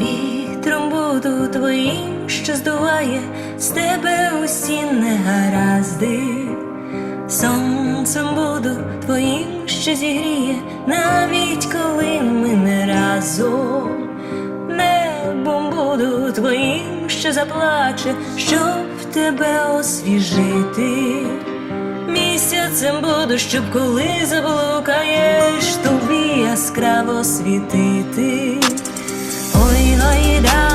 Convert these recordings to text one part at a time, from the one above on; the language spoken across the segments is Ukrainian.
Вітром буду твоїм, що здуває з тебе усі негаразди. Сонцем буду твоїм, що зігріє, навіть коли ми не разом. Небом буду твоїм, що заплаче, щоб тебе освіжити. Місяцем буду, щоб коли заблукаєш, тобі яскраво світити. Ой, ой, я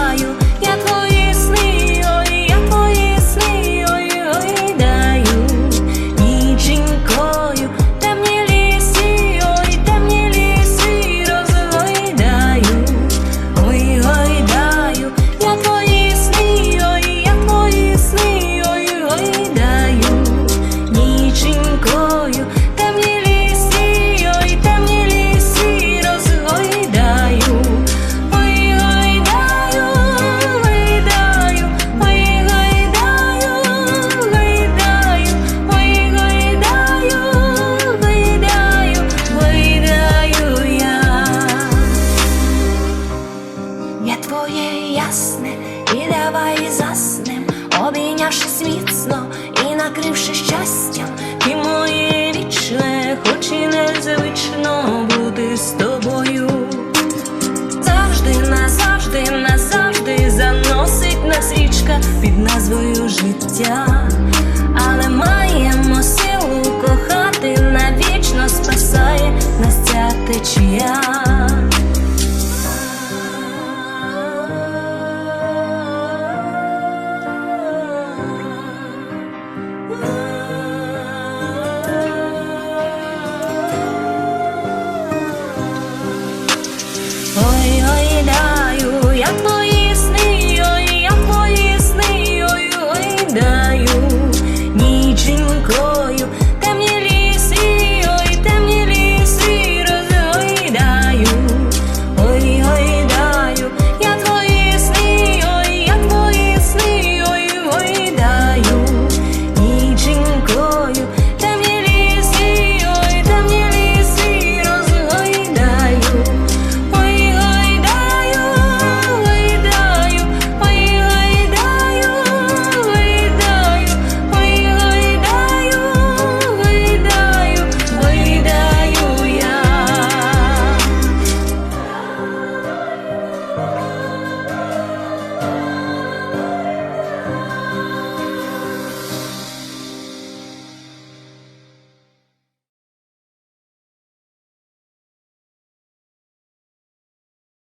твоє ясне, і давай заснем, обійнявшись міцно і накривши щастям, і моє вічне, хоч і незвично бути з тобою. Завжди, назавжди, назавжди заносить нас річка під назвою життя.